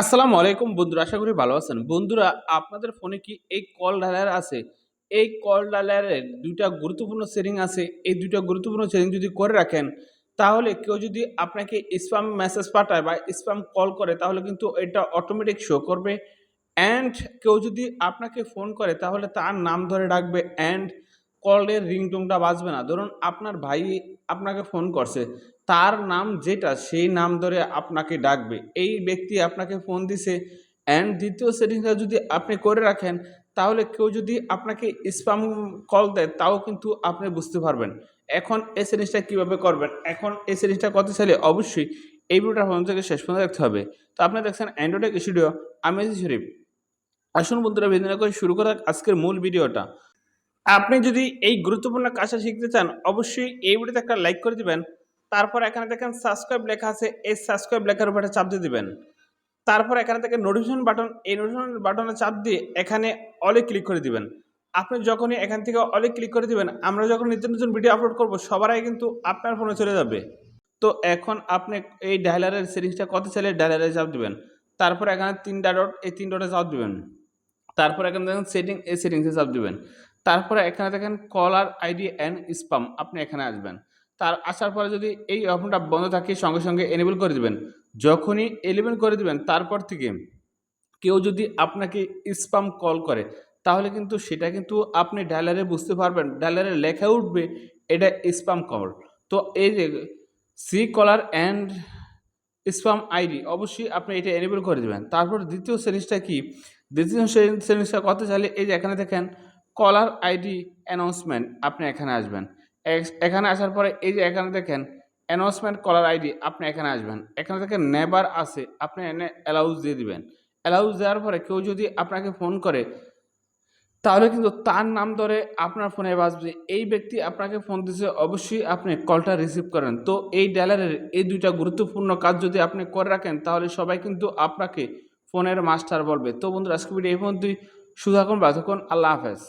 আসসালামু আলাইকুম বন্ধুরা, আশা করি ভালো আছেন। বন্ধুরা, আপনাদের ফোনে কি এই কল ডায়ালার আছে? এই কল ডায়ালারের দুইটা গুরুত্বপূর্ণ সেটিং আছে। এই দুইটা গুরুত্বপূর্ণ সেটিং যদি করে রাখেন, তাহলে কেউ যদি আপনাকে স্প্যাম মেসেজ পাঠায় বা স্প্যাম কল করে, তাহলে কিন্তু এটা অটোমেটিক শো করবে। অ্যান্ড কেউ যদি আপনাকে ফোন করে, তাহলে তার নাম ধরে ডাকবে অ্যান্ড কলের রিংটোনটা বাজবে না। ধরুন আপনার ভাই আপনাকে ফোন করছে, তার নাম যেটা সেই নাম ধরে আপনাকে ডাকবে। এই ব্যক্তি আপনাকে ফোন দিছে অ্যান্ড দ্বিতীয় সেটিংসটা যদি আপনি করে রাখেন, তাহলে কেউ যদি আপনাকে স্প্যাম কল দেয়, তাও কিন্তু আপনি বুঝতে পারবেন। এখন এই সেটিংসটা কীভাবে করবেন? এখন এই সেটিংসটা করতে চাইলে অবশ্যই এই ভিডিওটা প্রথম থেকে শেষ পর্যন্ত দেখতে হবে। তো আপনি দেখছেন অ্যান্ড্রয়েড স্টুডিও আমি শরীফ। আসুন বন্ধুরা বিন্দু করে শুরু করা আজকের মূল ভিডিওটা আপনি যদি এই গুরুত্বপূর্ণ কাজটা শিখতে চান, অবশ্যই এই ভিডিওতে একটা লাইক করে দিবেন, তারপর এখানে দেখেন সাবস্ক্রাইব লেখা আছে, এই সাবস্ক্রাইব লেখার উপরে চাপ দিয়ে দিবেন। তারপর এখানে থেকে নোটিফিকেশন বাটন এই নোটিফিকেশন বাটনে চাপ দিয়ে এখানে অলে ক্লিক করে দিবেন। আপনি যখনই এখান থেকে অলে ক্লিক করে দিবেন, আমরা যখন নিত্য নতুন ভিডিও আপলোড করব, সবার আগে কিন্তু আপনার ফোনে চলে যাবে। তো এখন আপনি এই ডায়লারের সিরিজটা কত চাইলে ডায়লারে চাপ দিবেন? তারপর এখানে তিনটা ডট এই তিন ডটে চাপ দিবেন। তারপর এখানে দেখেন সেটিং এই সেটিংসে চাপ দিবেন। তারপরে এখানে দেখেন কলার আইডি অ্যান্ড স্পাম আপনি এখানে আসবেন। তার আসার পরে যদি এই অপশনটা বন্ধ থাকে, সঙ্গে সঙ্গে এনেবল করে দিবেন। যখনই এলিভেন করে দিবেন, তারপর থেকে কেউ যদি আপনাকে স্পাম কল করে, তাহলে কিন্তু সেটা কিন্তু আপনি ডায়ালারে বুঝতে পারবেন। ডায়ালারে লেখা উঠবে, এটা স্পাম কল তো এই যে সি কলার অ্যান্ড স্পাম আইডি অবশ্যই আপনি এটা এনেবল করে দেবেন। তারপর দ্বিতীয় সিরিজটা কি? দ্বিতীয় সিরিজটা কত চাইলে, এই যে এখানে দেখেন কলার আইডি অ্যানাউন্সমেন্ট আপনি এখানে আসবেন। এখানে আসার পরে এই যে এখানে দেখেন, অ্যানাউন্সমেন্ট কলার আইডি আপনি এখানে আসবেন। এখানে দেখেন, নেবার আছে, আপনি এনে অ্যালাউজ দিয়ে দিবেন। অ্যালাউজ দেওয়ার পরে কেউ যদি আপনাকে ফোন করে, তাহলে কিন্তু তার নাম ধরে আপনার ফোনে বাজবে। এই ব্যক্তি আপনাকে ফোন দিচ্ছে অবশ্যই আপনি কলটা রিসিভ করেন। তো এই ড্যালারের এই দুইটা গুরুত্বপূর্ণ কাজ যদি আপনি করে রাখেন, তাহলে সবাই কিন্তু আপনাকে ফোনের মাস্টার বলবে। তো বন্ধুরা আজকে ভিডিও এই পর্যন্তই। এখন বাধকন আল্লাহ হাফেজ।